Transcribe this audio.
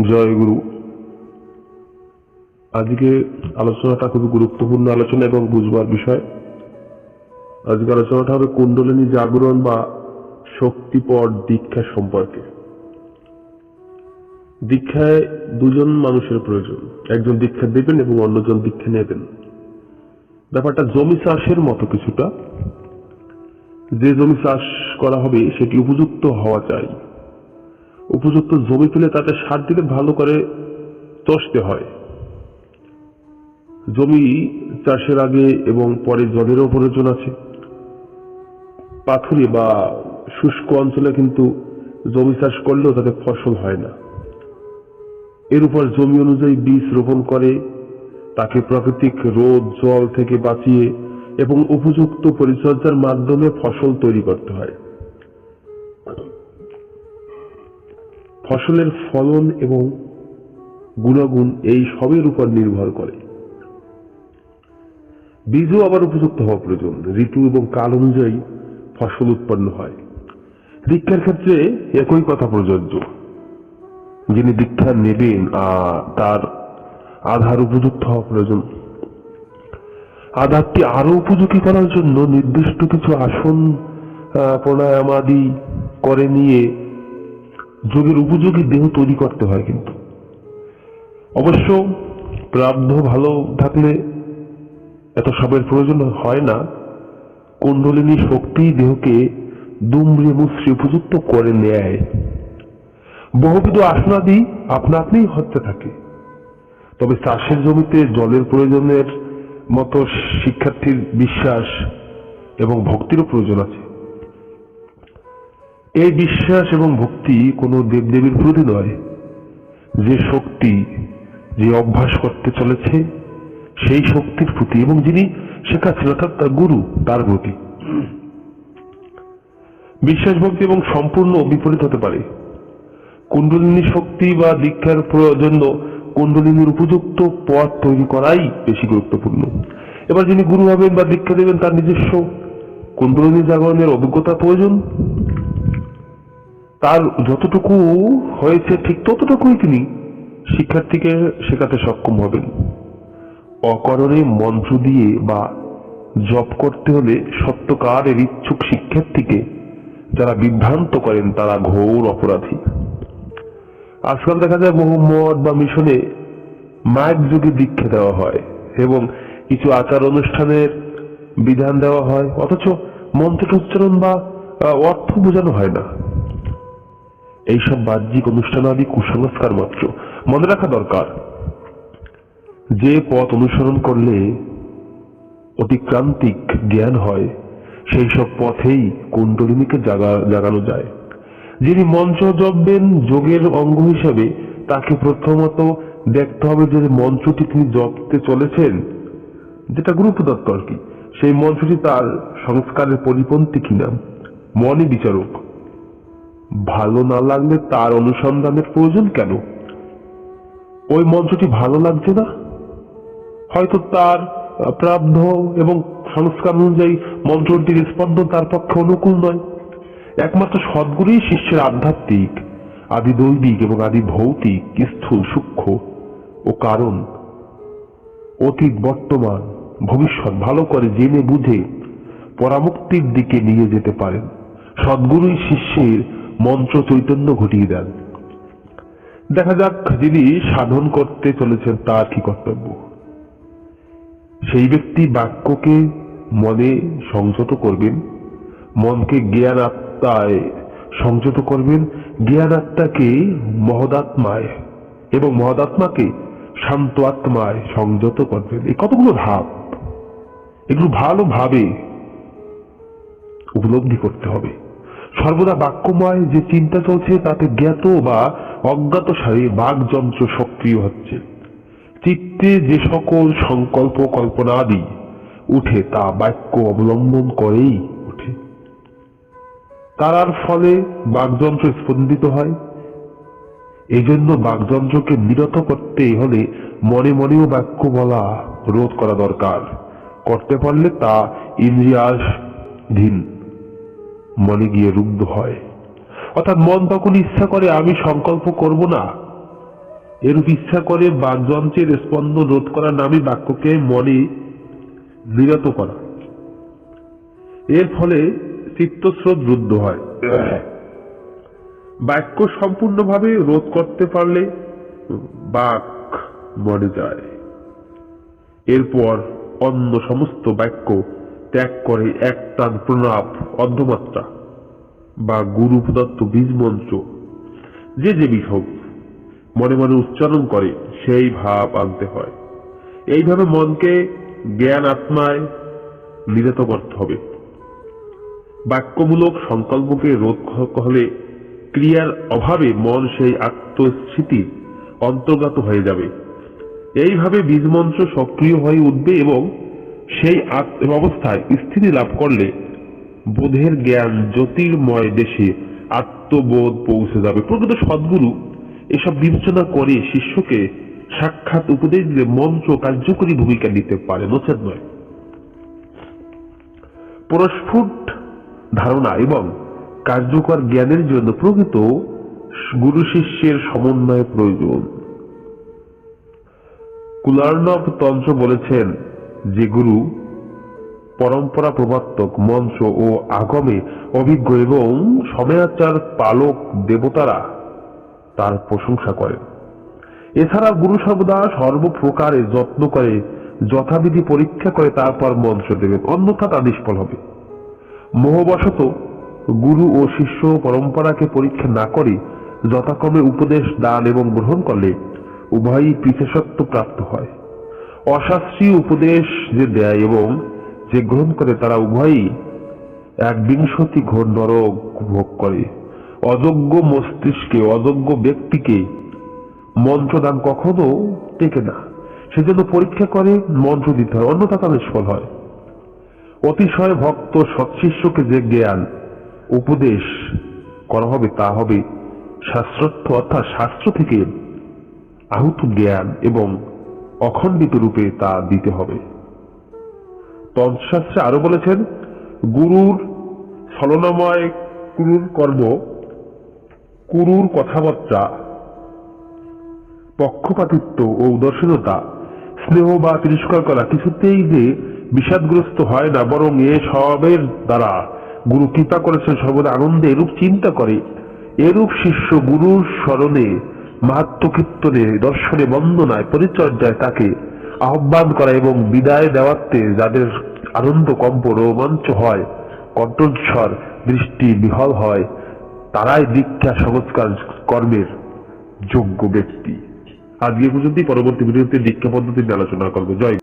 জয় গুরু আজকে আলোচনাটা খুবই গুরুত্বপূর্ণ আলোচনা এবং বুঝবার বিষয়। আজকে আলোচনাটা হবে কুণ্ডলিনী জাগরণ বা শক্তিপট দীক্ষা সম্পর্কে। দীক্ষায় দুজন মানুষের প্রয়োজন। একজন দীক্ষা দেবেন এবং অন্যজন দীক্ষা নেবেন। ব্যাপারটা জমি চাষের মতো কিছুটা। যে জমি চাষ করা হবে সেটি উপযুক্ত হওয়া চাই। উপযুক্ত জমি পেলে তাতে সার দিলে ভালো করে চষতে হয়। জমি চাষের আগে এবং পরে জলেরও প্রয়োজন আছে। পাথুরে বা শুষ্ক অঞ্চলে কিন্তু জমি চাষ করলেও তাতে ফসল হয় না। এর উপর জমি অনুযায়ী বীজ রোপণ করে, তাকে প্রাকৃতিক রোদ, জল থেকে বাঁচিয়ে এবং উপযুক্ত পরিচর্যার মাধ্যমে ফসল তৈরি করতে হয়। ফসলের ফলন এবং গুণাগুণ এই সবের উপর নির্ভর করে। বীজও আবার উপযুক্ত হওয়া প্রয়োজন। ঋতু এবং কাল অনুযায়ী ফসল উৎপন্ন হয়। দীক্ষার ক্ষেত্রে একই কথা প্রযোজ্য। যিনি দীক্ষা নেবেন তার আধার উপযুক্ত হওয়া প্রয়োজন। আধারটি আরও উপযোগী করার জন্য নির্দিষ্ট কিছু আসন আহ, প্রাণায়াম আদি করে নিয়ে যোগের উপযোগী দেহ তৈরি করতে হয় কিন্তু। অবশ্য প্রাব্ধ ভালো থাকলে এত সবের প্রয়োজন হয় না। কুণ্ডলিনী শক্তি দেহকে দুমড়ে মুচড়ে উপযুক্ত করে নেয়। বহুবিধ আসনাদি আপনা আপনিই হতে থাকে। তবে চাষের জমিতে জলের প্রয়োজনের মতো শিক্ষার্থীর বিশ্বাস এবং ভক্তিরও প্রয়োজন আছে। এই বিশ্বাস এবং ভক্তি কোনো দেবদেবীর প্রতি নয়। যে শক্তি, যে অভ্যাস করতে চলেছে, সেই শক্তির প্রতি এবং যিনি শেখাচ্ছেন, অর্থাৎ তার গুরু, তার প্রতি বিশ্বাস, ভক্তি এবং সম্পূর্ণ বিপরীত হতে পারে। কুণ্ডলিনী শক্তি বা দীক্ষার জন্য কুণ্ডলিনীর উপযুক্ত পথ তৈরি করাই বেশি গুরুত্বপূর্ণ। এবার যিনি গুরু হবেন বা দীক্ষা দেবেন, তার নিজস্ব কুণ্ডলিনী জাগরণের অভিজ্ঞতা প্রয়োজন। তার যতটুকু হয়েছে ঠিক ততটুকুই তিনি শিক্ষার্থীকে শেখাতে সক্ষম হবেন। অকরণে মন্ত্র দিয়ে বা জপ করতে হলে সত্যকারের ইচ্ছুক শিক্ষার্থীকে যারা বিভ্রান্ত করেন তারা ঘোর অপরাধী। আজকাল দেখা যায় বহু মঠ বা মিশনে মায়ের যুগে দীক্ষা দেওয়া হয় এবং কিছু আচার অনুষ্ঠানের বিধান দেওয়া হয়, অথচ মন্ত্রের উচ্চারণ বা অর্থ বোঝানো হয় না। এইসব বাহ্যিক অনুষ্ঠানাদি কুসংস্কার মাত্র। মনে রাখা দরকার, যে পথ অনুসরণ করলে অতিক্রান্তিক জ্ঞান হয়, সেই সব পথেই কুণ্ডলিনীকে জাগা, জাগানো যায়। যিনি মঞ্চ জপবেন যোগের অঙ্গ হিসেবে, তাকে প্রথমত দেখতে হবে যে মঞ্চটি তিনি জপতে চলেছেন, যেটা গুরু প্রদত্ত আর কি। সেই মঞ্চটি তার সংস্কারের পরিপন্থী কিনা। মনে বিচারক। ভালো না লাগলে তার অনুসন্ধানের প্রয়োজন কেন? ওই মন্ত্রটি ভালো লাগছে না? হয়তো তার প্রাব্ধ এবং সংস্কার অনুযায়ী মন্ত্রটির স্পন্দন তার পক্ষে অনুকূল নয়। একমাত্র সদ্গুরুই শিষ্যের আধ্যাত্মিক, আদি দৈবিক এবং আদি ভৌতিক, স্থূল, সূক্ষ্ম ও কারণ অতীত, বর্তমান, ভবিষ্যৎ ভালো করে জেনে বুঝে পরামুক্তির দিকে নিয়ে যেতে পারেন। সদ্গুরুই শিষ্যের মন্ত্র চৈতন্য ঘটিয়ে দেন। দেখা যাক যিনি সাধন করতে চলেছেন তার কি কর্তব্য। সেই ব্যক্তি বাক্যকে মনে সংযত করবেন, মনকে জ্ঞান আত্মায় সংযত করবেন জ্ঞান আত্মাকে মহদাত্মায় এবং মহদাত্মাকে শান্ত আত্মায় সংযত করবেন। এই কতগুলো ধাপ এগুলো ভালোভাবে উপলব্ধি করতে হবে। সর্বদা বাক্যময় যে চিন্তা চলছে, তাতে জ্ঞাত বা অজ্ঞাত সারে বাকযন্ত্র সক্রিয় হচ্ছে। চিত্তে যে সকল সংকল্প কল্পনা আদি উঠে, তা বাক্য অবলম্বন করেই উঠে। তারার ফলে বাকযন্ত্র স্পন্দিত হয়। এই জন্য বাকযন্ত্রকে নিরত করতে হলে মনে মনেও বাক্য বলা রোধ করা দরকার। করতে পারলে তা ইন্দ্রিয়াসধীন মনে গিয়ে রুগ্ধ হয়। অর্থাৎ মন তখন ইচ্ছা করে, আমি সংকল্প করব না। এরূপ ইচ্ছা করে বাকযন্ত্রের স্পন্দন রোধ করার নামে বাক্যকে মনে নিরত করা। এর ফলে চিত্তস্রোত রুদ্ধ হয়। বাক্য সম্পূর্ণভাবে রোধ করতে পারলে বাক মনে যায়। এরপর অন্য সমস্ত বাক্য ত্যাগ করে একটান প্রণাপ অর্ধমাত্রা বা গুরু প্রদত্ত বীজ মন্ত্র। যে যে হোক, মনে মনে উচ্চারণ করে, সেই ভাব আনতে হয়। এইভাবে মনকে জ্ঞান আত্মায় নিরত করতে হবে। বাক্যমূলক সংকল্পকে রোধ হলে ক্রিয়ার অভাবে মন সেই আত্মস্থিতির অন্তর্গত হয়ে যাবে। এইভাবে বীজমন্ত্র সক্রিয় হয়ে উঠবে এবং সেই অবস্থায় স্থিতি লাভ করলে বোধের জ্ঞান জ্যোতির্ময় দেশে আত্মবোধ পৌঁছে যাবে। প্রকৃত সদ্গুরু এসব বিবেচনা করে শিষ্যকে সাক্ষাৎ উপদেশ দিলে মন্ত্র কার্যকরী ভূমিকা নিতে পারে, নচেত নয়। পরস্ফুট ধারণা এবং কার্যকর জ্ঞানের জন্য প্রকৃত গুরু শিষ্যের সমন্বয় প্রয়োজন। কুলার্ণব তন্ত্র বলেছেন যে গুরু, পরম্পরা প্রবর্তক, মঞ্চ ও আগমে অভিজ্ঞ এবং সময়াচার পালক দেবতারা তার প্রশংসা করেন। এছাড়া গুরু সর্বদা সর্বপ্রকারে যত্ন করে, যথাবিধি পরীক্ষা করে তারপর মঞ্চ দেবেন, অন্যথা তা নিষ্ফল হবে। মোহবশত গুরু ও শিষ্য পরম্পরাকে পরীক্ষা না করে যথাক্রমে উপদেশ দান এবং গ্রহণ করলে উভয়ই বিশেষত্ব প্রাপ্ত হয়। অশাস্ত্রীয় উপদেশ যে দেয় এবং যে গ্রহণ করে তারা উভয়ই এক বিংশতি ঘোর নরক ভোগ করে। অযোগ্য মস্তিষ্কে, অযোগ্য ব্যক্তিকে মন্ত্রদান কখনো টেকে না। সেজন্য পরীক্ষা করে মন্ত্র দিতে হয়, অন্যথা তা নিষ্ফল হয়। অতিশয় ভক্ত সৎশিষ্যকে যে জ্ঞান, উপদেশ করা হবে তা হবে শাস্ত্রত্ব অর্থাৎ শাস্ত্র থেকে আহুত জ্ঞান এবং অখণ্ডিত রূপে তা দিতে হবে। তন্ত্রশাস্ত্রে আরও বলেছেন, গুরুর ছলনাময় কুরুর কর্ম, কুরুর কথাবার্তা, পক্ষপাতিত্ব ও উদাসীনতা, স্নেহ বা তিরস্কার করা কিছুতেই যে বিষাদগ্রস্ত হয় না, বরং এ সবের দ্বারা গুরু কৃপা করেছেন, সর্বদা আনন্দে এরূপ চিন্তা করে। এরূপ শিষ্য গুরুর স্মরণে মাহাত্ম কীর্তনে দর্শনে বন্দনায়, পরিচর্যায় তাকে আহ্বান করা এবং বিদায় দেওয়াতে যাদের আনন্দ কম্প রোমাঞ্চ হয়, কণ্ঠস্বর, দৃষ্টি বিহল হয়, তারাই দীক্ষা, সংস্কার কর্মের যোগ্য ব্যক্তি আজকে পর্যন্ত পরবর্তী ভিডিওতে দীক্ষা পদ্ধতি আলোচনা করব জয়।